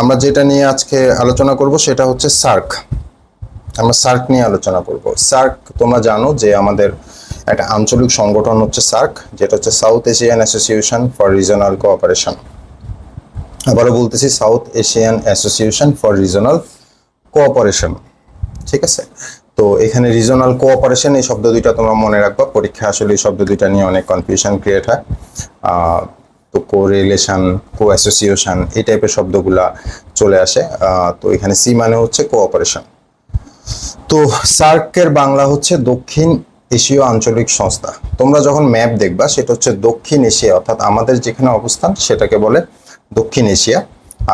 আমরা যেটা নিয়ে আজকে আলোচনা করব সেটা হচ্ছে সার্ক। আমরা সার্ক নিয়ে আলোচনা করব। সার্ক, তোমরা জানো যে আমাদের একটা আঞ্চলিক সংগঠন হচ্ছে সার্ক, যেটা হচ্ছে south Asian association for regional cooperation. আবারও বলতেছি, south Asian association for regional cooperation. ঠিক আছে? তো এখানে রিজনাল কোঅপারেশন, এই শব্দ দুইটা তোমরা মনে রাখবা। পরীক্ষা আসলে এই শব্দ দুইটা নিয়ে অনেক কনফিউশন ক্রিয়েট হয়। তো কো রিলেশন কো অ্যাসোসিয়েশন এই টাইপের শব্দগুলা চলে আসে। তো এখানে সি মানে হচ্ছে কোঅপারেশন তো সার্কের বাংলা হচ্ছে দক্ষিণ এশীয় আঞ্চলিক সংস্থা। তোমরা যখন ম্যাপ দেখবা, সেটা হচ্ছে দক্ষিণ এশিয়া, অর্থাৎ আমাদের যেখানে অবস্থান, সেটাকে বলে দক্ষিণ এশিয়া।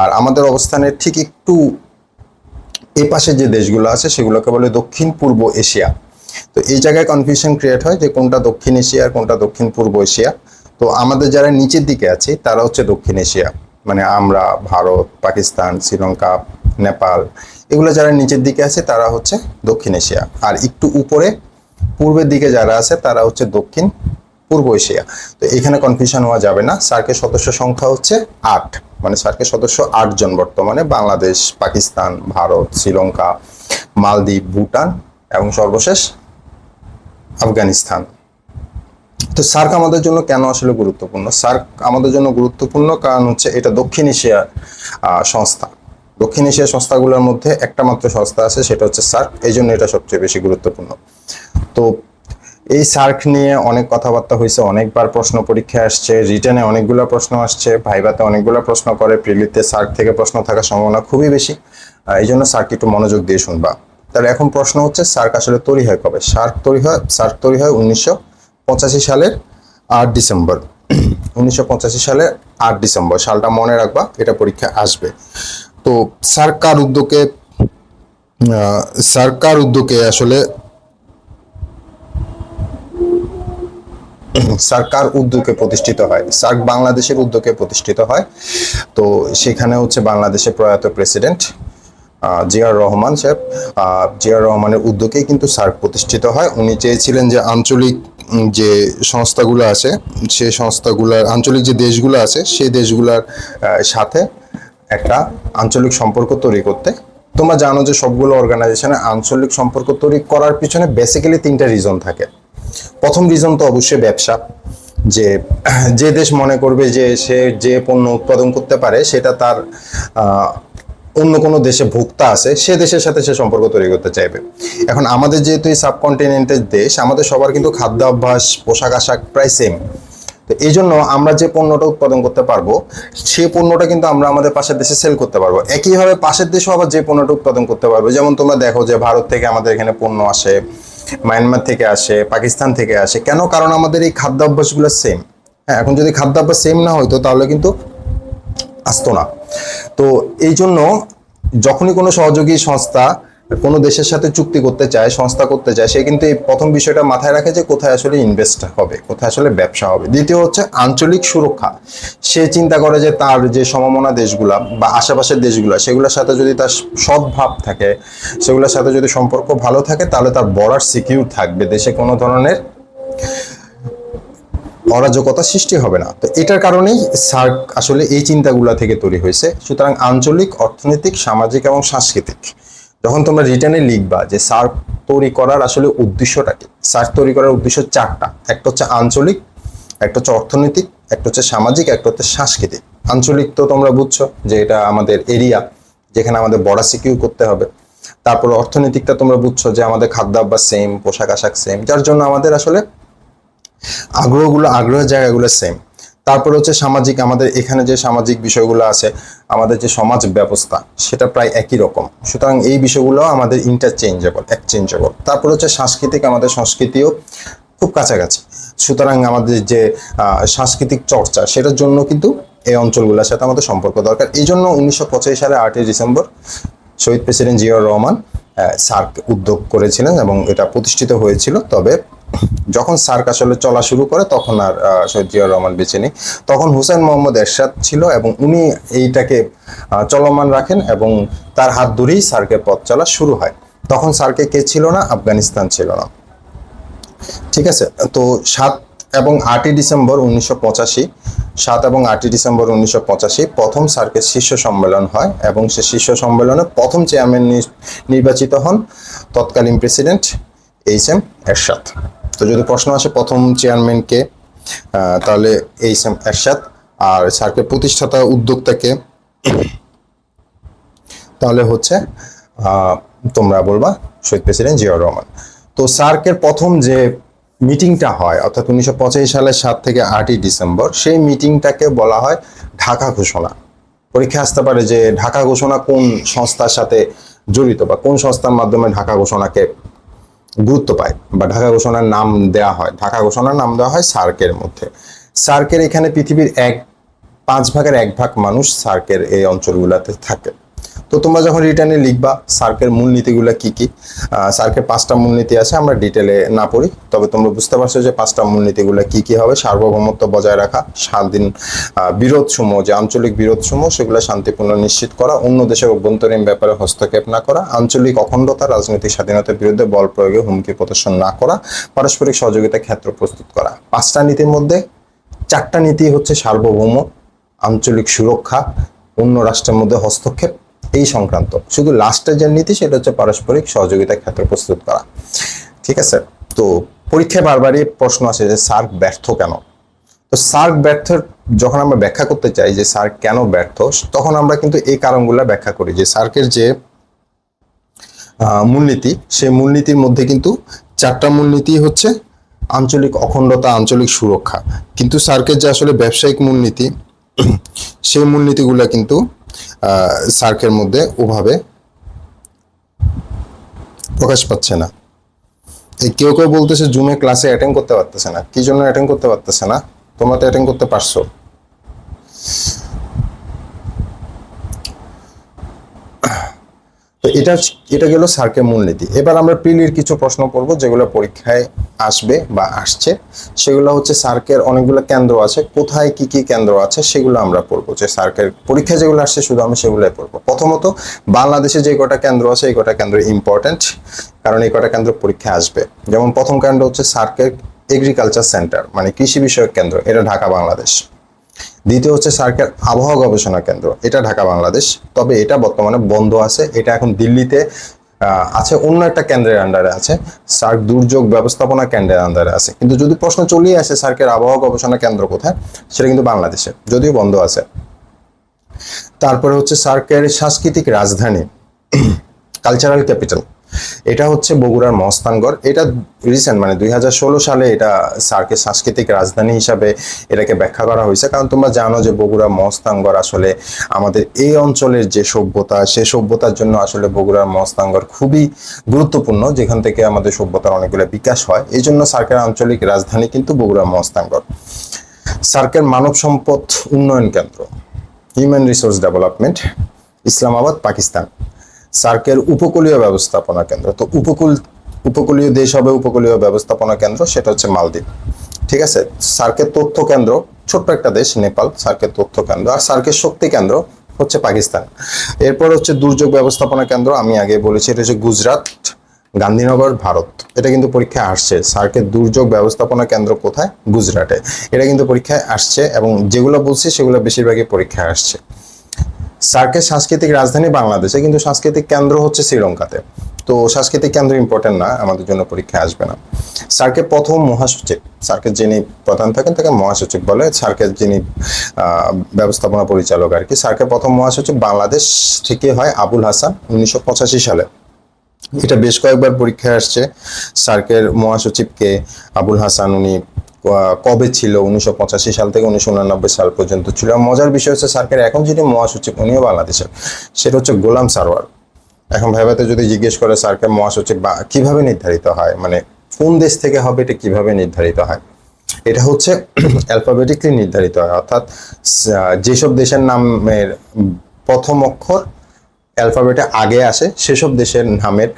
আর আমাদের অবস্থানের ঠিক একটু এ পাশে যে দেশগুলো আছে, সেগুলোকে বলে দক্ষিণ পূর্ব এশিয়া। তো এই জায়গায় কনফিউশন ক্রিয়েট হয় যে কোনটা দক্ষিণ এশিয়া আর কোনটা দক্ষিণ পূর্ব এশিয়া। তো আমাদের যারা নিচের দিকে আছে, তারা হচ্ছে দক্ষিণ এশিয়া মানে আমরা, ভারত, পাকিস্তান, শ্রীলঙ্কা, নেপাল, এগুলো যারা নিচের দিকে আছে, তারা হচ্ছে দক্ষিণ এশিয়া। আর একটু উপরে, পূর্বের দিকে যারা আছে, তারা হচ্ছে দক্ষিণ, পূর্ব এশিয়া। তো এখানে কনফিউশন হওয়া যাবে না। সার্কের সদস্য সংখ্যা হচ্ছে আট। মানে সার্কের সদস্য আট জন বর্তমানে। বাংলাদেশ, পাকিস্তান, ভারত, শ্রীলঙ্কা, মালদ্বীপ, ভুটান এবং সর্বশেষ আফগানিস্তান। তো সার্ক আমাদের জন্য কেন আসলে গুরুত্বপূর্ণ? সার্ক আমাদের জন্য গুরুত্বপূর্ণ কারণ হচ্ছে এটা দক্ষিণ এশিয়ার সংস্থা। দক্ষিণ এশিয়ার সংস্থাগুলোর মধ্যে একটা মাত্র সংস্থা আছে, সেটা হচ্ছে সার্ক। এই জন্য এটা সবচেয়ে বেশি গুরুত্বপূর্ণ। তো এই সার্ক নিয়ে অনেক কথাবার্তা হয়েছে, অনেকবার প্রশ্ন পরীক্ষা আসছে রিটার্নে অনেকগুলো প্রশ্ন আসছে, ভাইভাতে অনেকগুলো প্রশ্ন করে, প্রিলিতে সার্ক থেকে প্রশ্ন থাকার সম্ভাবনা খুবই বেশি। এই জন্য সার্ক একটু মনোযোগ দিয়ে শুনবা। তাহলে এখন প্রশ্ন হচ্ছে, সার্ক আসলে তৈরি হয় কবে? সার্ক তৈরি হয়, সার্ক তৈরি হয় উনিশশো পঁচাশি সালের আট ডিসেম্বর। উনিশশো পঁচাশি সালের আট ডিসেম্বর। সালটা মনে রাখবা, এটা পরীক্ষা আসবে। তো সরকার উদ্যোগে সরকার উদ্যোগে আসলে সরকার উদ্যোগে প্রতিষ্ঠিত হয়। সার্ক বাংলাদেশের উদ্যোগে প্রতিষ্ঠিত হয়। তো সেখানে হচ্ছে বাংলাদেশের প্রয়াত প্রেসিডেন্ট জিয়ার রহমান সাহেব। জিয়ার রহমানের উদ্যোগেই কিন্তু সার্ক প্রতিষ্ঠিত হয়। উনি চেয়েছিলেন যে আঞ্চলিক যে সংস্থাগুলো আছে, সে সংস্থাগুলোর, আঞ্চলিক যে দেশগুলো আছে, সেই দেশগুলোর সাথে একটা আঞ্চলিক সম্পর্ক তৈরি করতে। তোমরা জানো যে সবগুলো অর্গানাইজেশনে আঞ্চলিক সম্পর্ক তৈরি করার পিছনে বেসিক্যালি তিনটা রিজন থাকে। প্রথম রিজন তো অবশ্যই ব্যবসা। যে যে দেশ মনে করবে যে সে যে পণ্য উৎপাদন করতে পারে, সেটা তার অন্য কোনো দেশে ভোক্তা আছে, সে দেশের সাথে সে সম্পর্ক তৈরি করতে চাইবে। এখন আমাদের যেহেতু এই সাবকন্টিনেন্টের দেশ, আমাদের সবার কিন্তু খাদ্য অভ্যাস পোশাক আশাক প্রায় সেম তো এই জন্য আমরা যে পণ্যটা উৎপাদন করতে পারব, সেই পণ্যটা কিন্তু আমরা আমাদের পাশের দেশে সেল করতে পারব। একইভাবে পাশের দেশেও আবার যে পণ্যটা উৎপাদন করতে পারব, যেমন তোমরা দেখো যে ভারত থেকে আমাদের এখানে পণ্য আসে মায়ানমার থেকে আসে পাকিস্তান থেকে আসে। কেন? কারণ আমাদের এই খাদ্যাভ্যাসগুলো সেম হ্যাঁ এখন যদি খাদ্যাভ্যাস সেম না হইতো, তাহলে কিন্তু আসতো না। তো এই জন্য যখনই কোনো সহযোগী সংস্থা কোনো দেশের সাথে চুক্তি করতে চায়, সংস্থা করতে চায়, সে কিন্তু এই প্রথম বিষয়টা মাথায় রাখে যে কোথায় আসলে ইনভেস্ট হবে, কোথায় আসলে ব্যবসা হবে। দ্বিতীয় হচ্ছে আঞ্চলিক সুরক্ষা। সে চিন্তা করে যে তার যে সমমনা দেশগুলা বা আশেপাশের দেশগুলা, সেগুলোর সাথে যদি তার সদ্ভাব থাকে, সেগুলোর সাথে যদি সম্পর্ক ভালো থাকে, তাহলে তার বর্ডার সিকিউর থাকবে। দেশে কোনো ধরনের অরাজকতা সৃষ্টি হবে না। তো এটার কারণেই সার্ক আসলে এই চিন্তাগুলা থেকে তৈরি হয়েছে। সুতরাং আঞ্চলিক, অর্থনৈতিক, সামাজিক এবং সাংস্কৃতিক। যখন তোমরা রিটার্নে লিখবা যে সার্ক তৈরি করার আসলে উদ্দেশ্যটা কি? সার্ক তৈরি করার উদ্দেশ্য চারটা। একটা হচ্ছে আঞ্চলিক, একটা হচ্ছে অর্থনৈতিক, একটা হচ্ছে সামাজিক, একটা হচ্ছে সাংস্কৃতিক। আঞ্চলিক তো তোমরা বুঝছ যে এটা আমাদের এরিয়া, যেখানে আমাদের বড়া সিকিউর করতে হবে। তারপর অর্থনৈতিকটা তোমরা বুঝছ যে আমাদের খাদ্যাভ্যাস সেম পোশাক আশাক সেম যার জন্য আমাদের আসলে আগ্রহগুলো, আগ্রহের জায়গাগুলো সেম তারপর হচ্ছে সামাজিক, আমাদের এখানে যে সামাজিক বিষয়গুলো আছে, আমাদের যে সমাজ ব্যবস্থা, সেটা প্রায় একই রকম। সুতরাং এই বিষয়গুলো আমাদের ইন্টারচেঞ্জেবল এক্সচেঞ্জেবল তারপর হচ্ছে সাংস্কৃতিক, আমাদের সংস্কৃতিও খুব কাছাকাছি। সুতরাং আমাদের যে সাংস্কৃতিক চর্চা, সেটার জন্য কিন্তু এই অঞ্চলগুলোর সাথে আমাদের সম্পর্ক দরকার। এই জন্য উনিশশো পঁচাশি সালে আটই ডিসেম্বর শহীদ প্রেসিডেন্ট জিয়াউর রহমান সার্ক উদ্যোগ করেছিলেন এবং এটা প্রতিষ্ঠিত হয়েছিল। তবে যখন সার্ক আসলে চলা শুরু করে, তখন আর শহীদ জিয়াউর রহমান বেঁচে নেই। তখন হুসেন মোহাম্মদ এরশাদ ছিল এবং উনি এইটাকে চলমান রাখেন এবং তার হাত ধরেই সার্কের পথ চলা শুরু হয়। তখন সার্কে কে ছিল না? আফগানিস্তান ছিল না। ঠিক আছে? তো সাত এবং আটই ডিসেম্বর উনিশশো পঁচাশি, সাত এবং আটই ডিসেম্বর উনিশশো পঁচাশি প্রথম সার্কের শীর্ষ সম্মেলন হয় এবং সে শীর্ষ সম্মেলনে প্রথম চেয়ারম্যান নির্বাচিত হন তৎকালীন প্রেসিডেন্ট এইচ এম এরশাদ। তো যদি প্রশ্ন আসে প্রথম চেয়ারম্যানকে তাহলে এম এরশাদ আর সার্কের প্রতিষ্ঠাতা উদ্যোক্তাকে, তাহলে হচ্ছে তোমরা বলবা শহীদ প্রেসিডেন্ট জিয়াউর রহমান। তো সার্কের প্রথম যে মিটিংটা হয়, অর্থাৎ উনিশশো পঁচাশি সালের সাত থেকে আটই ডিসেম্বর, সেই মিটিংটাকে বলা হয় ঢাকা ঘোষণা। পরীক্ষা আসতে পারে যে ঢাকা ঘোষণা কোন সংস্থার সাথে জড়িত বা কোন সংস্থার মাধ্যমে ঢাকা ঘোষণাকে গুরুত্ব পায় বা ঢাকা ঘোষণার নাম দেওয়া হয়। ঢাকা ঘোষণার নাম দেওয়া হয় সার্কের মধ্যে। সার্কের এখানে পৃথিবীর এক, পাঁচ ভাগের এক ভাগ মানুষ সার্কের এই অঞ্চলগুলোতে থাকে। তো তোমরা যখন রিটার্নে লিখবা সার্কের মূলনীতিগুলো কি কি সার্কের পাঁচটা মূলনীতি আছে, আমরা ডিটেলে না পড়ি। তবে তোমরা বুঝতে পারছ যে পাঁচটা মূলনীতিগুলো কি কি হবে, সার্বভৌমত্ব বজায় রাখা, স্বাধীন বিরোধ সমূহ যে আঞ্চলিক বিরোধ সমূহ সেগুলো শান্তিপূর্ণ নিশ্চিত করা, অন্য দেশের অভ্যন্তরীণ ব্যাপারে হস্তক্ষেপ না করা, আঞ্চলিক অখণ্ডতা, রাজনৈতিক স্বাধীনতার বিরুদ্ধে বল প্রয়োগে হুমকি প্রদর্শন না করা, পারস্পরিক সহযোগিতা ক্ষেত্র প্রস্তুত করা। পাঁচটা নীতির মধ্যে চারটা নীতি হচ্ছে সার্বভৌম, আঞ্চলিক সুরক্ষা, অন্য রাষ্ট্রের মধ্যে হস্তক্ষেপ এই সংক্রান্ত। শুধু লাস্টের যে নীতি, সেটা হচ্ছে পারস্পরিক সহযোগিতা ক্ষেত্র প্রস্তুত করা। ঠিক আছে? তো পরীক্ষায় বারবারই প্রশ্ন আসে যে সার্ক ব্যর্থ কেন? তো সার্ক ব্যর্থ, যখন আমরা ব্যাখ্যা করতে চাই যে সার্ক কেন ব্যর্থ? তখন আমরা কিন্তু এই কারণগুলো ব্যাখ্যা করি যে সার্কের যে মূলনীতি, সেই মূলনীতির মধ্যে কিন্তু চারটা মূলনীতি হচ্ছে আঞ্চলিক অখণ্ডতা, আঞ্চলিক সুরক্ষা। কিন্তু সার্কের যে আসলে ব্যবসায়িক মূলনীতি, সেই মূলনীতিগুলো কিন্তু সার্কের মধ্যে ওভাবে প্রকাশ পাচ্ছে না। এই কেউ কেউ বলতেছে, জুমে ক্লাসে অ্যাটেন্ড করতে পারতেছে না। কি জন্য অ্যাটেন্ড করতে পারতেছে না? তোমরা তো অ্যাটেন্ড করতে পারছ। এটা এটা গেল সার্কের মূলনীতি। এবার আমরা প্রিলির কিছু প্রশ্ন করব, যেগুলো পরীক্ষায় আসবে বা আসছে। সেগুলো হচ্ছে সার্কের অনেকগুলো কেন্দ্র আছে, কোথায় কি কি কেন্দ্র আছে সেগুলো আমরা পড়ব। যে সার্কের পরীক্ষায় যেগুলো আসছে শুধু আমি সেগুলোই পড়ব। প্রথমত, বাংলাদেশে যে কটা কেন্দ্র আছে, এই কটা কেন্দ্র ইম্পর্টেন্ট কারণ এই কটা কেন্দ্র পরীক্ষায় আসবে। যেমন প্রথম কেন্দ্র হচ্ছে সার্কের এগ্রিকালচার সেন্টার মানে কৃষি বিষয়ক কেন্দ্র, এটা ঢাকা, বাংলাদেশ। দ্বিতীয় হচ্ছে সার্কের আবহাওয়া গবেষণা কেন্দ্র, এটা ঢাকা, বাংলাদেশ। তবে এটা বর্তমানে বন্ধ আছে, এটা এখন দিল্লিতে আছে, অন্য একটা কেন্দ্রের আন্ডারে আছে, সার্ক দুর্যোগ ব্যবস্থাপনা কেন্দ্রের আন্ডারে আছে। কিন্তু যদি প্রশ্ন চলেই আসে সার্কের আবহাওয়া গবেষণা কেন্দ্র কোথায়, সেটা কিন্তু বাংলাদেশে, যদিও বন্ধ আছে। তারপরে হচ্ছে সার্কের সাংস্কৃতিক রাজধানী কালচারাল ক্যাপিটাল এটা হচ্ছে বগুড়ার মহস্তানগড় এটা রিসেন্ট মানে দুই হাজার ষোলো সালে এটা সার্কের সাংস্কৃতিক রাজধানী হিসাবে এটাকে ব্যাখ্যা করা হয়েছে। কারণ তোমরা জানো যে বগুড়া মহস্তানগড় আসলে আমাদের এই অঞ্চলের যে সভ্যতা সে সভ্যতার জন্য আসলে বগুড়ার মহস্তানগড় খুবই গুরুত্বপূর্ণ, যেখান থেকে আমাদের সভ্যতার অনেকগুলো বিকাশ হয়। এই জন্য সার্কের আঞ্চলিক রাজধানী কিন্তু বগুড়া মহস্তানগড় সার্কের মানব সম্পদ উন্নয়ন কেন্দ্র human resource development Islamabad, Pakistan. সার্কের উপকূলীয় ব্যবস্থাপনা কেন্দ্র। তো উপকূল, উপকূলীয় দেশ হবে উপকূলীয় ব্যবস্থাপনা কেন্দ্র, সেটা হচ্ছে মালদ্বীপ। ঠিক আছে? সার্কের তথ্য কেন্দ্র, ছোট্ট একটা দেশ, নেপাল সার্কের তথ্য কেন্দ্র। আর সার্কের শক্তি কেন্দ্র হচ্ছে পাকিস্তান। এরপর হচ্ছে দুর্যোগ ব্যবস্থাপনা কেন্দ্র, আমি আগে বলেছি, এটা হচ্ছে গুজরাট, গান্ধীনগর, ভারত। এটা কিন্তু পরীক্ষায় আসছে। সার্কের দুর্যোগ ব্যবস্থাপনা কেন্দ্র কোথায়? গুজরাটে। এটা কিন্তু পরীক্ষায় আসছে এবং যেগুলো বলছি সেগুলো বেশিরভাগই পরীক্ষায় আসছে। সার্কের সাংস্কৃতিক রাজধানী বাংলাদেশে, কিন্তু সাংস্কৃতিক কেন্দ্র হচ্ছে শ্রীলঙ্কাতে। তো সাংস্কৃতিক কেন্দ্র ইম্পর্টেন্ট না, আমাদের জন্য পরীক্ষায় আসবে না। সার্কের প্রথম মহাসচিব, সার্কের যিনি প্রধান থাকেন, তাকে মহাসচিব বলে সার্কের যিনি ব্যবস্থাপনা পরিচালক আর কি, সার্কের প্রথম মহাসচিব বাংলাদেশ থেকে হয় আবুল হাসান, উনিশশো পঁচাশি সালে। এটা বেশ কয়েকবার পরীক্ষায় আসছে। সার্কের মহাসচিবকে আবুল হাসান উনি কবে ছিল? উনিশশো পঁচাশি সাল থেকে উনিশশো সাল পর্যন্ত ছিল। মজার বিষয় হচ্ছে সার্কের এখন যিনি মহাসচিব, উনিও বাংলাদেশের। সেটা হচ্ছে গোলাম সারোয়ার। এখন ভাইবাতে যদি জিজ্ঞেস করে, স্যারকে মহাসচিব বা কীভাবে নির্ধারিত হয়? মানে কোন দেশ থেকে হবে, এটা কীভাবে নির্ধারিত হয়? এটা হচ্ছে অ্যালফাবেটিকলি নির্ধারিত হয়। অর্থাৎ যেসব দেশের নামের প্রথম অক্ষর অ্যালফাবেটে আগে আসে, সেসব দেশের নামের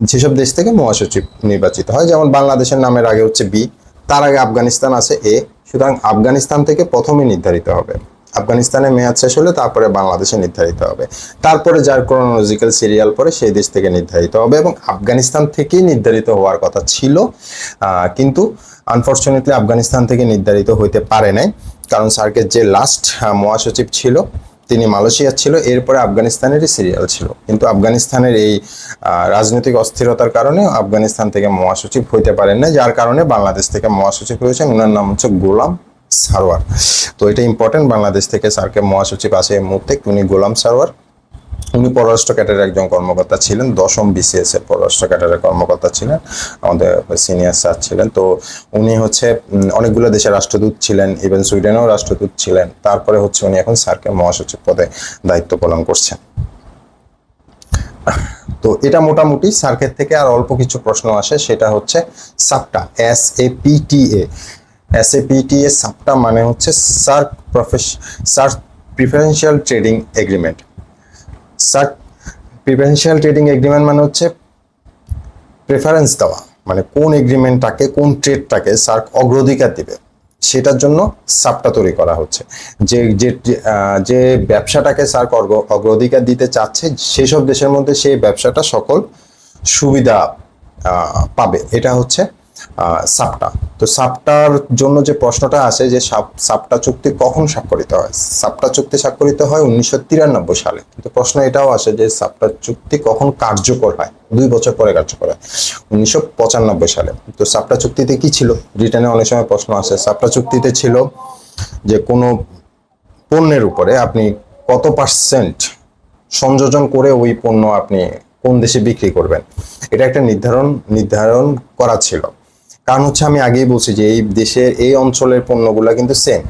যেসব দেশ থেকে মহাসচিব নির্বাচিত হয়, যেমন বাংলাদেশের নামের আগে হচ্ছে বি, তার আগে আফগানিস্তান আছে এ, সুতরাং আফগানিস্তান থেকে প্রথমে নির্ধারিত হবে। আফগানিস্তানের মেয়াদ শেষ হলে তারপরে বাংলাদেশে নির্ধারিত হবে। তারপরে যার ক্রোনোলজিক্যাল সিরিয়াল পরে সেই দেশ থেকে নির্ধারিত হবে এবং আফগানিস্তান থেকেই নির্ধারিত হওয়ার কথা ছিল কিন্তু আনফর্চুনেটলি আফগানিস্তান থেকে নির্ধারিত হইতে পারে নাই, কারণ সার্কের যে লাস্ট মহাসচিব ছিল তিনি মালয়েশিয়া ছিল, এরপরে আফগানিস্তানেরই সিরিয়াল ছিল। কিন্তু আফগানিস্তানের এই রাজনৈতিক অস্থিরতার কারণে আফগানিস্তান থেকে মহাসচিব হইতে পারেন না যার কারণে বাংলাদেশ থেকে মহাসচিব হয়েছেন ওনার নাম হচ্ছে গোলাম সারোয়ার। তো এটা ইম্পর্টেন্ট বাংলাদেশ থেকে স্যারকে মহাসচিব আছে এই মুহূর্তে, উনি গোলাম সারোয়ার। উনি পররাষ্ট্র ক্যাডারের একজন কর্মকর্তা ছিলেন, দশম বিসিএস এর পররাষ্ট্র ক্যাডারের কর্মকর্তা ছিলেন, আমাদের সিনিয়র স্যার ছিলেন। তো উনি হচ্ছে অনেকগুলো দেশের রাষ্ট্রদূত ছিলেন ইভেন সুইডেনেও রাষ্ট্রদূত ছিলেন। তারপরে হচ্ছে উনি এখন স্যারকে মহাসচিব পদে দায়িত্ব পালন করছেন। তো এটা মোটামুটি সার্কের থেকে আর অল্প কিছু প্রশ্ন আসে, সেটা হচ্ছে SAPTA S A P T A S A P T A SAPTA মানে হচ্ছে SAARC profess SAARC preferential trading agreement SAARC preferential trading agreement মানে হচ্ছে প্রেফারেন্স দেওয়া। মানে কোন এগ্রিমেন্টটাকে কোন ট্রেডটাকে সার্ক অগ্রাধিকার দিবে, সেটার জন্য সাপটা তৈরি করা হচ্ছে। যে যে যে ব্যবসাটাকে সার্ক অগ্র- অগ্রাধিকার দিতে চাচ্ছে, সেসব দেশের মধ্যে সেই ব্যবসাটা সকল সুবিধা পাবে। এটা হচ্ছে সাপটা। তো সাপটার জন্য যে প্রশ্নটা আসে যে সাপ সাপটা চুক্তি কখন স্বাক্ষরিত হয়? সাপটা চুক্তি স্বাক্ষরিত হয় উনিশশো তিরানব্বই সালে। কিন্তু প্রশ্ন এটাও আসে যে সাপটা চুক্তি কখন কার্যকর হয়? দুই বছর পরে কার্যকর হয়। উনিশশো পঁচানব্বই সালে। তো সাপটা চুক্তিতে কি ছিল? ব্রিটেনে অনেক সময় প্রশ্ন আসে। সাপটা চুক্তিতে ছিল যে কোনো পণ্যের উপরে আপনি কত পার্সেন্ট সংযোজন করে ওই পণ্য আপনি কোন দেশে বিক্রি করবেন? এটা একটা নির্ধারণ নির্ধারণ করা ছিল। কারণ হচ্ছে আমি আগেই বলছি যে এই দেশের এই অঞ্চলের পণ্যগুলো কিন্তু সেম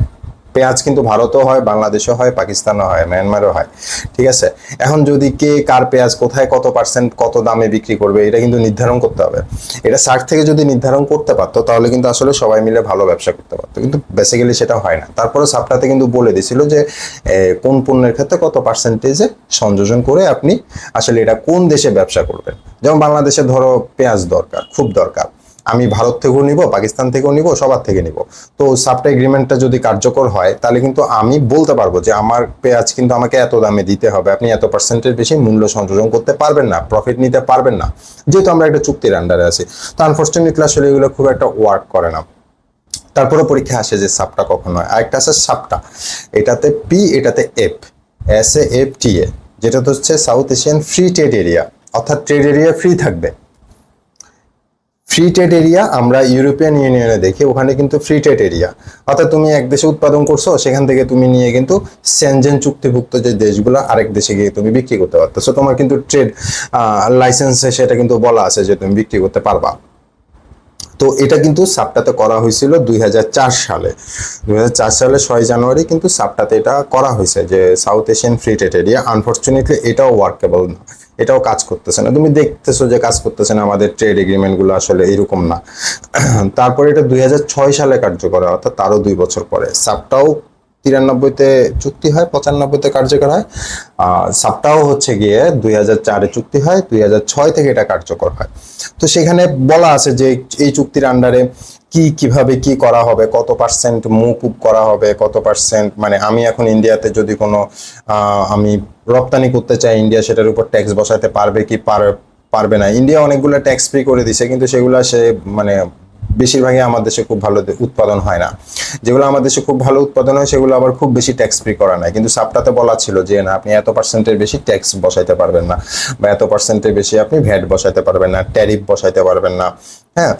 পেঁয়াজ কিন্তু ভারতও হয়, বাংলাদেশও হয়, পাকিস্তানও হয় মায়ানমারও হয়। ঠিক আছে? এখন যদি কে কার পেঁয়াজ কোথায় কত পার্সেন্ট কত দামে বিক্রি করবে, এটা কিন্তু নির্ধারণ করতে হবে। এটা সার্ক থেকে যদি নির্ধারণ করতে পারতো, তাহলে কিন্তু আসলে সবাই মিলে ভালো ব্যবসা করতে পারতো। কিন্তু বেসিক্যালি সেটা হয় না। তারপরে সাপটাতে কিন্তু বলে দিছিল যে কোন পণ্যের ক্ষেত্রে কত পার্সেন্টেজে সংযোজন করে আপনি আসলে এটা কোন দেশে ব্যবসা করবেন? যেমন বাংলাদেশে ধরো পেঁয়াজ দরকার, খুব দরকার। আমি ভারত থেকেও নিব, পাকিস্তান থেকেও নিব, সবার থেকে নিব। তো সাপটা এগ্রিমেন্টটা যদি কার্যকর হয়, তাহলে কিন্তু আমি বলতে পারব যে আমার পেঁয়াজ কিন্তু আমাকে এত দামে দিতে হবে। আপনি এত পার্সেন্টের বেশি মূল্য সংযোজন করতে পারবেন না প্রফিট নিতে পারবেন না। যেহেতু আমরা একটা চুক্তির আন্ডারে আছি। তো আনফর্চুনেটলি আসলে এগুলো খুব একটা ওয়ার্ক করে না। তারপরে পরীক্ষা আসে যে সাপটা কখন হয়। আরেকটা আছে সাপটা। এটাতে পি এটাতে F S A F T A যেটা তো হচ্ছে south Asian free trade area অর্থাৎ ট্রেড এরিয়া ফ্রি থাকবে। ফ্রি ট্রেড এরিয়া আমরা ইউরোপিয়ান ইউনিয়নে দেখি, ওখানে কিন্তু ফ্রি ট্রেড এরিয়া অর্থাৎ তুমি এক দেশে উৎপাদন করছ, সেখান থেকে তুমি নিয়ে কিন্তু সেনজেন চুক্তিভুক্ত যে দেশগুলো, আরেক দেশে গিয়ে তুমি বিক্রি করতে পারতেছো। তোমার কিন্তু ট্রেড লাইসেন্সে সেটা কিন্তু বলা আছে যে তুমি বিক্রি করতে পারবা। তো এটা কিন্তু সাপটাতে করা হয়েছিল দুই হাজার চার সালে। দুই হাজার চার সালে ছয় জানুয়ারি কিন্তু সাপটাতে এটা করা হয়েছে যে south Asian free trade area unfortunately এটাও ওয়ার্কেবল না। এটাও কাজ করতেছে না। তুমি দেখতেছো যে কাজ করতেছে না, আমাদের ট্রেড এগ্রিমেন্টগুলো আসলে এরকম না। তারপরে এটা দুই হাজার ছয় সালে কার্যকর হয়, অর্থাৎ তারও দুই বছর পরে। সাপটাও তিরানব্বইতে চুক্তি হয়, পঁচানব্বইতে কার্যকর হয়। সাপটাও হচ্ছে গিয়ে দুই হাজার চারে চুক্তি হয়, দুই হাজার ছয় থেকে এটা কার্যকর হয়। তো সেখানে বলা আছে যে এই চুক্তির আন্ডারে কি কীভাবে কি করা হবে, কত পার্সেন্ট মুকুব করা হবে, কত পার্সেন্ট মানে আমি এখন ইন্ডিয়াতে যদি কোনো আমি রপ্তানি করতে চাই ইন্ডিয়া সেটার উপর ট্যাক্স বসাতে পারবে কি পার- পারবে না? ইন্ডিয়া অনেকগুলো ট্যাক্স ফ্রি করে দিছে, কিন্তু সেগুলো সে মানে বেশিরভাগই আমার দেশে খুব ভালো উৎপাদন হয় না। যেগুলো আমার দেশে খুব ভালো উৎপাদন হয়, সেগুলো আবার খুব বেশি ট্যাক্স ফ্রি করা নাই। কিন্তু সাপটাতে বলা ছিল যে, না, আপনি এত পার্সেন্টের বেশি ট্যাক্স বসাইতে পারবেন না বা এত পার্সেন্টের বেশি আপনি ভ্যাট বসাইতে পারবেন না ট্যারিফ বসাইতে পারবেন না। হ্যাঁ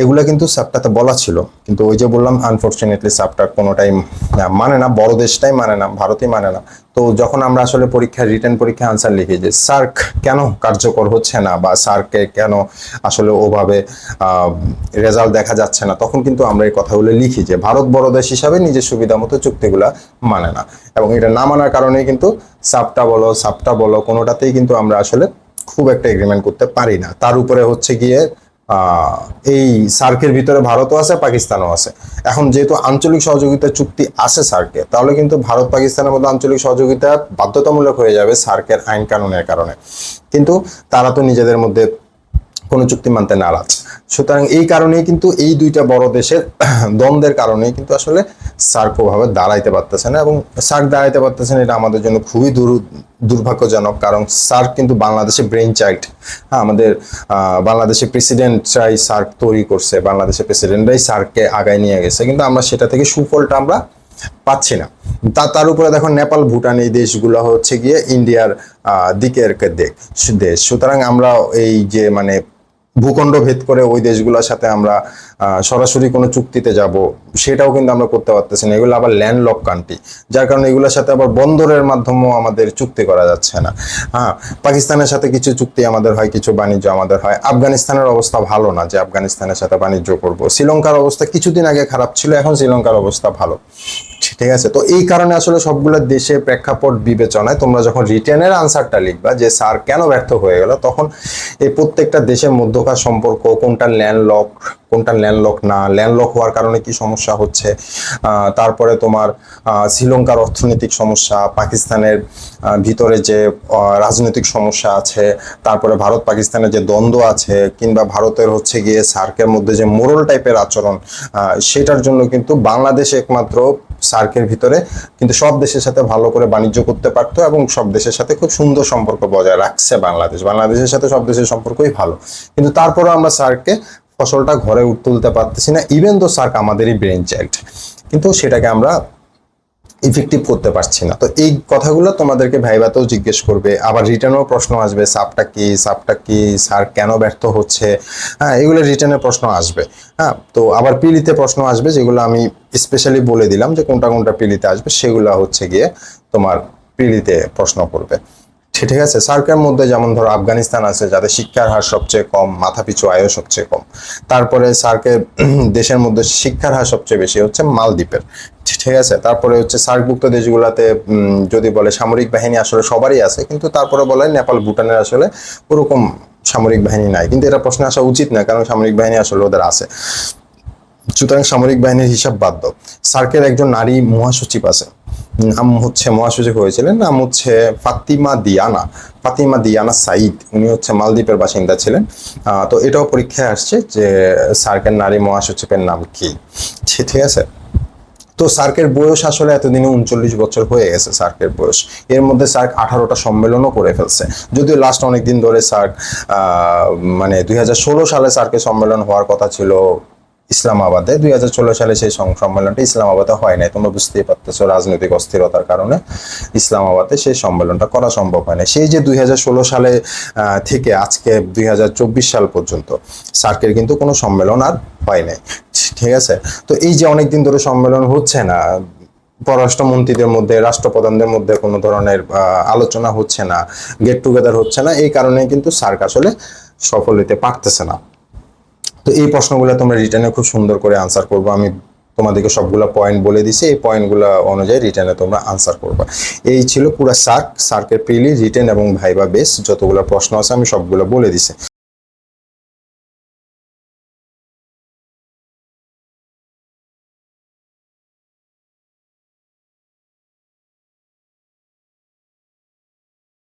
এগুলো কিন্তু সাপটাতে বলা ছিল। কিন্তু ওই যে বললাম আনফর্চুনেটলি সাপটা কোনোটাই মানে না, বড় দেশটাই মানে না, ভারতই মানে না। তো যখন আমরা আসলে পরীক্ষা রিটার্ন পরীক্ষা আনসার লিখি যে, সার্ক কেন কার্যকর হচ্ছে না? বা, সার্ককে কেন আসলে ওভাবে রেজাল্ট দেখা যাচ্ছে না? তখন কিন্তু আমরা এই কথাগুলো লিখি যে, ভারত বড় দেশ হিসাবে নিজের সুবিধা মতো চুক্তিগুলা মানে না। এবং এটা না মানার কারণে কিন্তু সাপটা বলো সাপটা বলো, কোনোটাতেই কিন্তু আমরা আসলে খুব একটা এগ্রিমেন্ট করতে পারি না। তার উপরে হচ্ছে গিয়ে এই সার্কের ভিতরে ভারতও আছে, পাকিস্তানও আছে। এখন যেহেতু আঞ্চলিক সহযোগিতা চুক্তি আছে সার্কে, তাহলে কিন্তু ভারত, পাকিস্তানের মধ্যে আঞ্চলিক সহযোগিতা বাধ্যতামূলক হয়ে যাবে সার্কের আইন কানুনের কারণে। কিন্তু তারা তো নিজেদের মধ্যে কোনো চুক্তি মানতে নারাজ। সুতরাং এই কারণেই কিন্তু এই দুইটা বড় দেশের দ্বন্দ্বের কারণেই কিন্তু আসলে সার্ক ওভাবে দাঁড়াইতে পারতেছে না এবং সার্ক দাঁড়াইতে পারতেছে না, এটা আমাদের জন্য খুবই দুর, দুর্ভাগ্যজনক। কারণ সার্ক কিন্তু বাংলাদেশের ব্রেন চাইল্ড হ্যাঁ আমাদের বাংলাদেশের প্রেসিডেন্টরাই সার্ক তৈরি করছে, বাংলাদেশের প্রেসিডেন্টরাই সার্ককে আগায় নিয়ে গেছে। কিন্তু আমরা সেটা থেকে সুফলটা আমরা পাচ্ছি না। তা, তার উপরে দেখো নেপাল, ভুটান, এই দেশগুলো হচ্ছে গিয়ে ইন্ডিয়ার দিকের দেশ সুতরাং আমরা এই যে মানে ভূখণ্ড ভেদ করে ওই দেশগুলোর সাথে আমরা সরাসরি কোনো চুক্তিতে যাব, সেটাও কিন্তু আমরা করতে পারতেছি না। এগুলো আবার ল্যান্ডলক কান্ট্রি যার কারণে এগুলোর সাথে আবার বন্দরের মাধ্যমেও আমাদের চুক্তি করা যাচ্ছে না। হ্যাঁ পাকিস্তানের সাথে কিছু চুক্তি আমাদের হয়, কিছু বাণিজ্য আমাদের হয়। আফগানিস্তানের অবস্থা ভালো না, যে আফগানিস্তানের সাথে বাণিজ্য করব। শ্রীলঙ্কার অবস্থা কিছুদিন আগে খারাপ ছিল, এখন শ্রীলঙ্কার অবস্থা ভালো। ঠিক আছে? তো এই কারণে আসলে সবগুলো দেশের প্রেক্ষাপট বিবেচনায় তোমরা যখন রিটেনের আনসারটা লিখবা যে, স্যার, কেন ব্যর্থ হয়ে গেল? তখন এই প্রত্যেকটা দেশের মধ্যকার সম্পর্ক, কোনটা ল্যান্ডলক কোনটা ল্যান্ডলক না, ল্যান্ডলক হওয়ার কারণে কি সমস্যা হচ্ছে তারপরে তোমার শ্রীলঙ্কার অর্থনৈতিক সমস্যা, পাকিস্তানের ভিতরে যে রাজনৈতিক সমস্যা আছে, তারপরে ভারত, পাকিস্তানের যে দ্বন্দ্ব আছে, কিংবা ভারতের হচ্ছে গিয়ে সার্কের মধ্যে যে মোরল টাইপের আচরণ সেটার জন্য কিন্তু বাংলাদেশ একমাত্র সার্কের ভিতরে, কিন্তু সব দেশের সাথে ভালো করে বাণিজ্য করতে পারত এবং সব দেশের সাথে খুব সুন্দর সম্পর্ক বজায় রাখছে বাংলাদেশ। বাংলাদেশের সাথে সব দেশের সম্পর্কই ভালো। কিন্তু তারপরে আমরা সার্ককে ফসলটা ঘরে তুলতে পারতেছি না ইভেন তো সার্ক আমাদেরই ব্রেন চাইল্ড কিন্তু সেটাকে আমরা ইফেক্টিভ করতে পারছি না। তো এই কথাগুলো তোমাদেরকে ভাইবাতেও জিজ্ঞেস করবে। আবার রিটার্নেও প্রশ্ন আসবে, সাপটা কি সাপটা কি স্যার কেন ব্যর্থ হচ্ছে? হ্যাঁ এগুলো রিটার্নের প্রশ্ন আসবে। হ্যাঁ তো আবার পিলিতে প্রশ্ন আসবে, যেগুলো আমি স্পেশালি বলে দিলাম যে কোনটা কোনটা পিলিতে আসবে, সেগুলো হচ্ছে গিয়ে তোমার পিলিতে প্রশ্ন করবে। ঠিক আছে? সার্কের মধ্যে যেমন ধরো আফগানিস্তান আছে, যাদের শিক্ষার হার সবচেয়ে কম, মাথাপিছু আয়ও সবচেয়ে কম। তারপরে সার্কের দেশের মধ্যে শিক্ষার হার সবচেয়ে বেশি হচ্ছে মালদ্বীপের। ঠিক আছে? তারপরে হচ্ছে সার্কভুক্ত দেশগুলোতে যদি বলে সামরিক বাহিনী আসলে সবারই আছে, কিন্তু তারপরে বলে নেপাল, ভুটানের আসলে ওরকম সামরিক বাহিনী নাই। কিন্তু এটা প্রশ্নে আসা উচিত না, কারণ সামরিক বাহিনী আসলে ওদের আছে। সুতরাং সামরিক বাহিনীর হিসাব দাও। সার্কের একজন নারী মহাসচিব আছে। নাম হচ্ছে, মহাসচিব হয়েছিলেন, নাম হচ্ছে ফাতিমা দিয়ানা। ফাতিমা দিয়ানা সাইদ উনি হচ্ছে মালদ্বীপের বাসিন্দা ছিলেন। তো এটাও পরীক্ষায় আসছে যে সার্কের নারী মহাসচিবের নাম কি। ঠিক আছে? তো সার্কের বয়স আসলে এতদিনে উনচল্লিশ বছর হয়ে গেছে সার্কের বয়স। এর মধ্যে সার্ক আঠারোটা সম্মেলনও করে ফেলছে। যদিও লাস্ট অনেকদিন ধরে সার্ক মানে দুই হাজার ষোলো সালে সার্কের সম্মেলন হওয়ার কথা ছিল ইসলামাবাদে দুই হাজার ষোলো সালে সেই সম্মেলনটা ইসলামাবাদে হয় নাই। তোমরা বুঝতেই পারতেছো রাজনৈতিক অস্থিরতার কারণে ইসলামাবাদে সেই সম্মেলনটা করা সম্ভব হয় না সেই যে দুই হাজার ষোলো সালে থেকে আজকে দুই হাজার চব্বিশ সাল পর্যন্ত সার্কের কিন্তু কোনো সম্মেলন আর হয় নাই। ঠিক আছে? তো এই যে অনেকদিন ধরে সম্মেলন হচ্ছে না, পররাষ্ট্রমন্ত্রীদের মধ্যে, রাষ্ট্রপ্রধানদের মধ্যে কোনো ধরনের আলোচনা হচ্ছে না গেট টুগেদার হচ্ছে না, এই কারণে কিন্তু সার্ক আসলে সফল হতে পারতেছে না। তো এই প্রশ্নগুলো তোমরা রিটার্নে খুব সুন্দর করে আনসার করব। আমি তোমাদেরকে সবগুলো পয়েন্ট বলে দিছি। এই পয়েন্টগুলো অনুযায়ী রিটার্নে তোমরা আনসার করবা। এই ছিল পুরো সার্ক। সার্কের প্রিলি রিটার্ন এবং ভাইবা বেস, যতগুলো প্রশ্ন আছে আমি সবগুলো বলে দিছি।